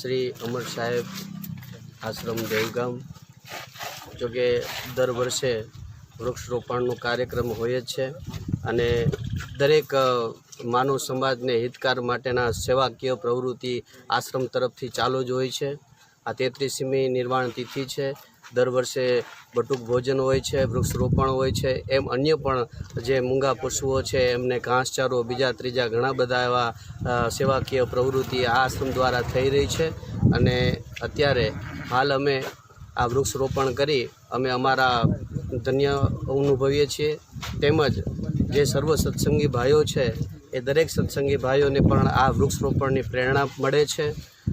શ્રી અમર સાહેબ આશ્રમ દેવગામ. જોકે દર વર્ષે વૃક્ષરોપણનો કાર્યક્રમ હોય જ છે અને દરેક માનવ સમાજને હિતકાર માટેના સેવાકીય પ્રવૃત્તિ આશ્રમ તરફથી ચાલુ જ હોય છે. આ તેત્રીસમી નિર્વાણ તિથિ છે. દર વર્ષે બટુક ભોજન હોય છે વૃક્ષરોપણ હોય છે, એમ અન્ય પણ જે મૂંગા પશુઓ છે, એમને ઘાસચારો, બીજા, ત્રીજા ઘણા બધા એવા સેવાકીય પ્રવૃત્તિ આ આશ્રમ દ્વારા થઈ રહી છે. અને અત્યારે હાલ અમે આ વૃક્ષરોપણ કરી અમે અમારા ધન્ય અનુભવીએ છીએ. તેમજ જે સર્વ સત્સંગી ભાઈઓ છે, એ દરેક સત્સંગી ભાઈઓને પણ આ વૃક્ષરોપણની પ્રેરણા મળે છે.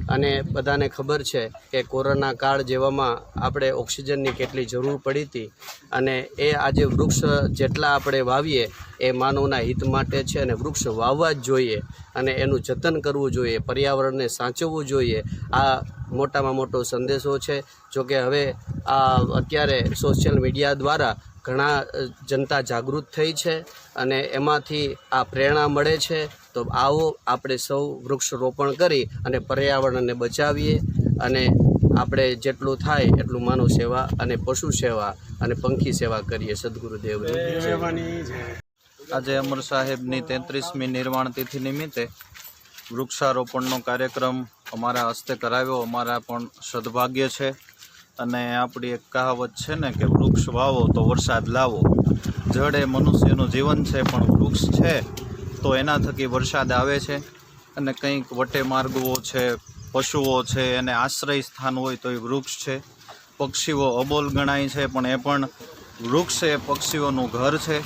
અને બધાને ખબર છે કે કોરોના કાળ જેવામાં આપણે ઓક્સિજનની કેટલી જરૂર પડી હતી અને એ આજે વૃક્ષ જેટલા આપણે વાવીએ એ માનવના હિત માટે છે અને વૃક્ષ વાવવા જ જોઈએ અને એનું જતન કરવું જોઈએ, પર્યાવરણને સાચવવું જોઈએ. આ મોટામાં મોટો સંદેશો છે. જોકે હવે આ અત્યારે સોશિયલ મીડિયા દ્વારા ઘણા જનતા જાગૃત થઈ છે અને એમાંથી આ પ્રેરણા મળે છે. તો આવો આપણે સૌ વૃક્ષરોપણ કરી અને પર્યાવરણને બચાવીએ અને આપણે જેટલું થાય એટલું માનવ સેવા અને પશુ સેવા અને પંખી સેવા કરીએ. સદગુરુદેવ આજે અમર સાહેબની તેત્રીસમી નિર્વાણ તિથિ નિમિત્તે વૃક્ષારોપણનો કાર્યક્રમ અમારા હસ્તે કરાવ્યો. અમારા પણ સદભાગ્ય છે. અને આપણી એક કહાવત છે ને કે વૃક્ષ વાવો તો વરસાદ લાવો. જળ એ મનુષ્યનું જીવન છે પણ વૃક્ષ છે, તો એના થકી વરસાદ આવે છે. અને કંઈક વટે માર્ગવો છે, પશુઓ છે, એને આશ્રય સ્થાન હોય તો એ વૃક્ષ છે. પક્ષીઓ અબોલ ગણાય છે, પણ એ પણ વૃક્ષ એ પક્ષીઓનું ઘર છે.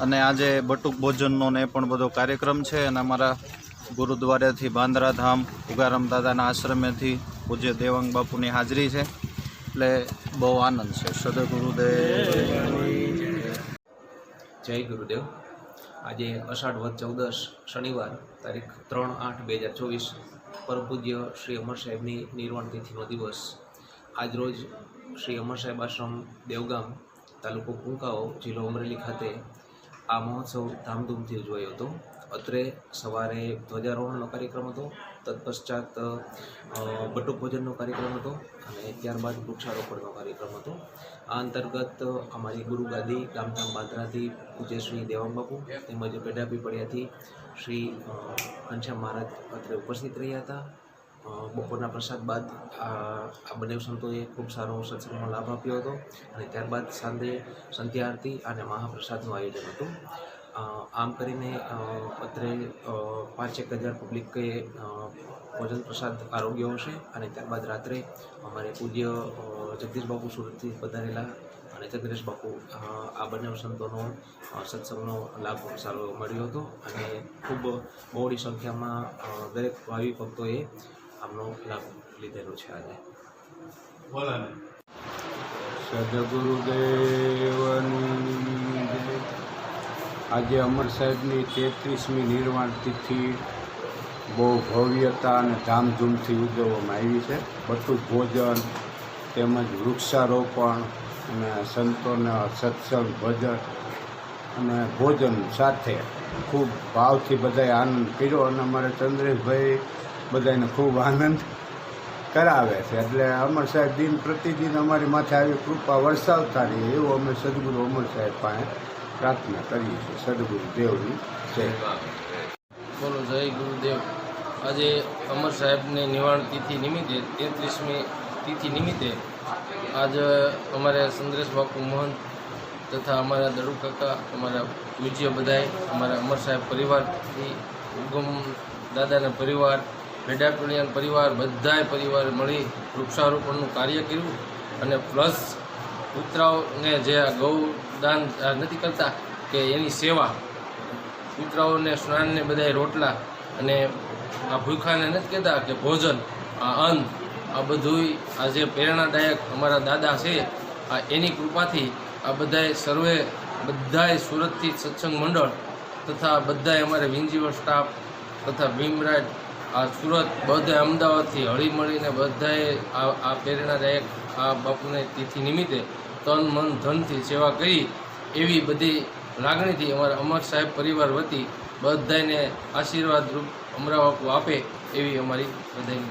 અને આજે બટુક ભોજનનો ને પણ બધો કાર્યક્રમ છે અને અમારા ગુરુદ્વારાથી બાંદ્રાધામ ઉગારામ દાદાના આશ્રમેથી પૂજ્ય દેવાંગ બાપુની હાજરી છે. એટલે બહુ આનંદ છે. સદગુરુદેવ જય ગુરુદેવ. આજે અષાઢ વધ ચૌદસ શનિવાર, તારીખ ત્રણ આઠ બે હજાર ચોવીસ, પરમ પૂજ્ય શ્રી અમર સાહેબની નિર્વાણ તિથિનો દિવસ. આજરોજ શ્રી અમર સાહેબ આશ્રમ, દેવગામ, તાલુકો કુંકાઓ, જિલ્લો અમરેલી ખાતે આ મહોત્સવ ધામધૂમથી ઉજવાયો હતો. અત્રે સવારે ધ્વજારોહણનો કાર્યક્રમ હતો, તત્પશ્ચાત બટુક ભોજનનો કાર્યક્રમ હતો અને ત્યારબાદ વૃક્ષારોપણનો કાર્યક્રમ હતો. આ અંતર્ગત અમારી ગુરુ ગાદી ગામધામ બાંદ્રાથી પૂજ્ય શ્રી દેવાંબાપુ તેમજ પેઢાપી પડ્યાથી શ્રી ઘનશ્યામ મહારાજ અત્રે ઉપસ્થિત રહ્યા હતા. બપોરના પ્રસાદ બાદ આ બંને સંતોએ ખૂબ સારો સત્સંગનો લાભ આપ્યો હતો અને ત્યારબાદ સાંજે સંધ્યા આરતી અને મહાપ્રસાદનું આયોજન હતું. આમ કરીને અત્રે પાંચેક હજાર પબ્લિકે ભોજન પ્રસાદ આરોગ્ય હશે અને ત્યારબાદ રાત્રે અમારે પૂજ્ય જગદીશબાપુ સુરતથી પધારેલા અને જગદીશ બાપુ આ બંને સંતોનો સત્સંગનો લાભ સારો મળ્યો હતો અને ખૂબ બહોળી સંખ્યામાં દરેક ભાવિ ભક્તોએ આમનો લાભ લીધેલો છે આજે સદગુરુદેવની. આજે અમર સાહેબની તેત્રીસમી નિર્વાણ તિથિ બહુ ભવ્યતા અને ધામધૂમથી ઉજવવામાં આવી છે. બધું ભોજન તેમજ વૃક્ષારોપણ અને સંતોના સત્સંગ, ભજન અને ભોજન સાથે ખૂબ ભાવથી બધાએ આનંદ કર્યો અને અમારે ચંદ્રેશભાઈ બધાને ખૂબ આનંદ કરાવે છે. એટલે અમર સાહેબ દિન પ્રતિદિન અમારી માથે આવી કૃપા વરસાવતા રહીએ એવું અમે સદગુરુ અમર સાહેબ પાસે પ્રાર્થના કરીએ છીએ. સદગુરુદેવની જય. બોલો, જય ગુરુદેવ. આજે અમર સાહેબની નિવાણ તિથિ નિમિત્તે, તેત્રીસમી તિથિ નિમિત્તે આજ અમારે સંદ્રેશ બાપુ મહંત તથા અમારા દડુ કાકા, અમારા પૂજ્ય બધાએ, અમારા અમર સાહેબ પરિવારથી ઉગમ દાદાના પરિવાર ભેડા પરિવાર, બધાએ પરિવારે મળી વૃક્ષારોપણનું કાર્ય કર્યું અને પ્લસ કૂતરાઓને જે ગૌદાન નથી કરતા કે એની સેવા. કૂતરાઓને સ્નાનને બધાય રોટલા અને આ ભૂખાને નથી કહેતા કે ભોજન, આ અન્ન, આ બધુંય આ જે પ્રેરણાદાયક અમારા દાદા છે, આ એની કૃપાથી આ બધાય સર્વે, બધાય સુરતથી સત્સંગ મંડળ તથા બધાએ અમારે વિંજીવર સ્ટાફ તથા ભીમરાજ આ સુરત બધા અમદાવાદથી હળી મળીને બધાએ આ આ પ્રેરણાદાયક આ બાપુને તિથિ નિમિત્તે તન મન ધનથી સેવા કરી એવી બધી લાગણીથી અમારા અમર સાહેબ પરિવાર વતી બધાને આશીર્વાદ રૂપ અમરાવાપુ આપે એવી અમારી બધાની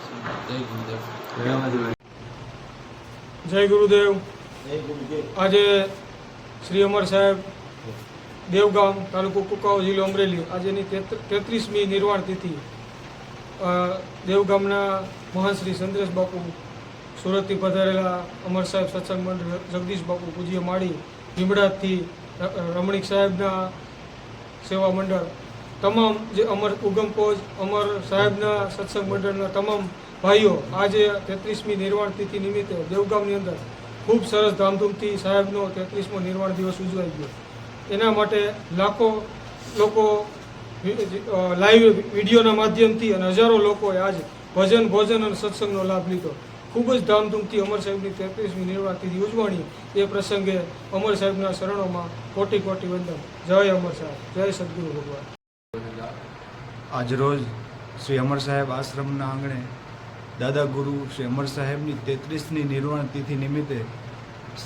જય ગુરુદેવ. જય ગુરુદેવ. આજે શ્રી અમર સાહેબ દેવગામ તાલુકો કુકાઓ જિલ્લો અમરેલી. આજેની તેત્રીસમી નિર્વાણ તિથિ. દેવગામના મહાન શ્રી ચંદ્રેશ બાપુ સુરતથી પધારેલા અમર સાહેબ સત્સંગ મંડળ જગદીશ બાપુ પૂજ્ય માળી લીમડાથી રમણીક સાહેબના સેવા મંડળ, તમામ જે અમર ઉગમપોજ અમર સાહેબના સત્સંગ મંડળના તમામ ભાઈઓ આજે તેત્રીસમી નિર્વાણ તિથિ નિમિત્તે દેવગામની અંદર ખૂબ સરસ ધામધૂમથી સાહેબનો તેત્રીસમો નિર્વાણ દિવસ ઉજવાઈ ગયો. એના માટે લાખો લોકો લાઈવ વિડીયોના માધ્યમથી અને હજારો લોકોએ આજે ભજન, ભોજન અને સત્સંગનો લાભ લીધો. ખૂબ જ ધામધૂમથી અમર સાહેબની તેત્રીસમી નિર્વાણ તિથિ ઉજવણી એ પ્રસંગે અમર સાહેબના શરણોમાં કોટી કોટી વંદન. જય અમર સાહેબ. જય સદગુરુ ભગવાન. આજરોજ શ્રી અમર સાહેબ આશ્રમના આંગણે દાદા ગુરુ શ્રી અમર સાહેબની તેત્રીસની નિર્વાણ તિથિ નિમિત્તે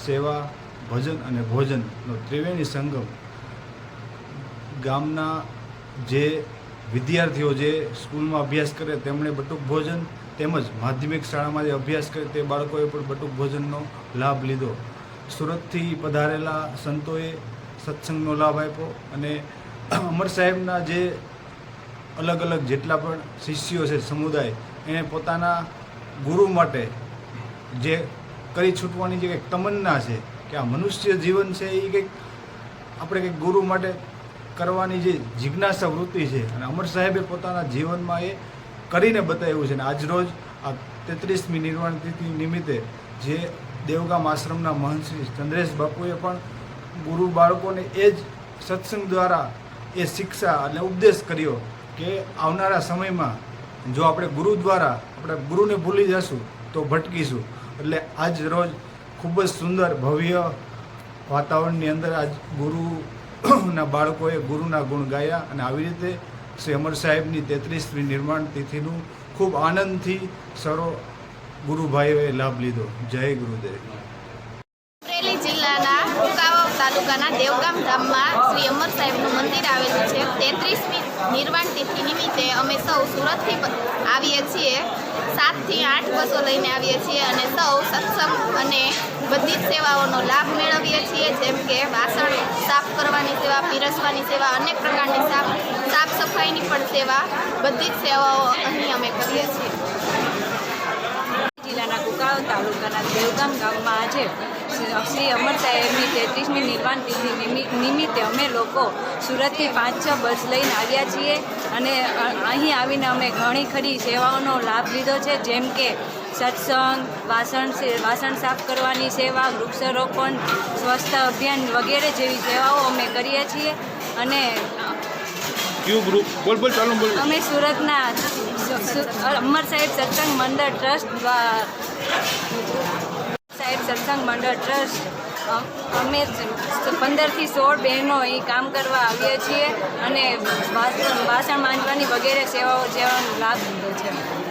સેવા, ભજન અને ભોજનનો ત્રિવેણી સંગમ ગામના જે વિદ્યાર્થીઓ જે સ્કૂલમાં અભ્યાસ કરે તેમણે બટુક ભોજન તેમજ માધ્યમિક શાળામાં જે અભ્યાસ કરે તે બાળકોએ પણ બટુક ભોજનનો લાભ લીધો. સુરતથી પધારેલા સંતોએ સત્સંગનો લાભ આપ્યો અને અમર સાહેબના જે અલગ અલગ જેટલા પણ શિષ્યો છે સમુદાય, એણે પોતાના ગુરુ માટે જે કરી છૂટવાની જે કંઈક તમન્ના છે કે આ મનુષ્ય જીવન છે એ કંઈક આપણે કંઈક ગુરુ માટે કરવાની જે જિજ્ઞાસા વૃત્તિ છે અને અમર સાહેબે પોતાના જીવનમાં એ કરીને બતાવ્યું છે અને આજરોજ આ તેત્રીસમી નિર્વાણ તિથિ નિમિત્તે જે દેવગામ આશ્રમના મહંત શ્રી ચંદ્રેશ બાપુએ પણ ગુરુ બાળકોને એ જ સત્સંગ દ્વારા એ શિક્ષા અને ઉપદેશ કર્યો કે આવનારા સમયમાં જો આપણે ગુરુ દ્વારા આપણે ગુરુને ભૂલી જશું તો ભટકીશું. એટલે આજ રોજ ખૂબ જ સુંદર ભવ્ય વાતાવરણની અંદર આજ ગુરુના બાળકોએ ગુરુના ગુણ ગાયા અને આવી રીતે શ્રી અમર સાહેબની તેત્રીસમી નિર્માણ તિથિનું ખૂબ આનંદથી સરો ગુરુભાઈઓએ લાભ લીધો. જય ગુરુદેવ. જિલ્લાના તાલુકાના દેવગામ ગામમાં શ્રી અમર સાહેબનું મંદિર આવેલું છે. તેત્રીસમી નિર્વાણ તિથિ નિમિત્તે અમે સૌ સુરતથી આવીએ છીએ. સાતથી આઠ બસો લઈને આવીએ છીએ અને સૌ સત્સંગ અને બધી જ સેવાઓનો લાભ મેળવીએ છીએ. જેમ કે વાસણ સાફ કરવાની સેવા, પીરસવાની સેવા, અનેક પ્રકારની સાફ સાફ સફાઈની પણ સેવા, બધી જ સેવાઓ અહીં અમે કરીએ છીએ. જિલ્લાના કુકાવ તાલુકાના દેવગામ ગામમાં આજે શ્રી- અમર સાહેબની તેત્રીસમી નિર્વાણ તિથિ નિમિત્તે અમે લોકો સુરતથી પાંચ છ બસ લઈને આવ્યા છીએ અને અહીં આવીને અમે ઘણી ખરી સેવાઓનો લાભ લીધો છે. જેમ કે સત્સંગ વાસણ વાસણ સાફ કરવાની સેવા વૃક્ષારોપણ સ્વચ્છતા અભિયાન વગેરે જેવી સેવાઓ અમે કરીએ છીએ અને અમે સુરતના અમર સાહેબ સત્સંગ મંડળ ટ્રસ્ટ દ્વારા સાહેબ સત્સંગ મંડળ ટ્રસ્ટ અમે પંદરથી સોળ બહેનો અહીં કામ કરવા આવીએ છીએ અને વાસણ માંજવાની વગેરે સેવાઓ જેવાનો લાભ લીધો છે.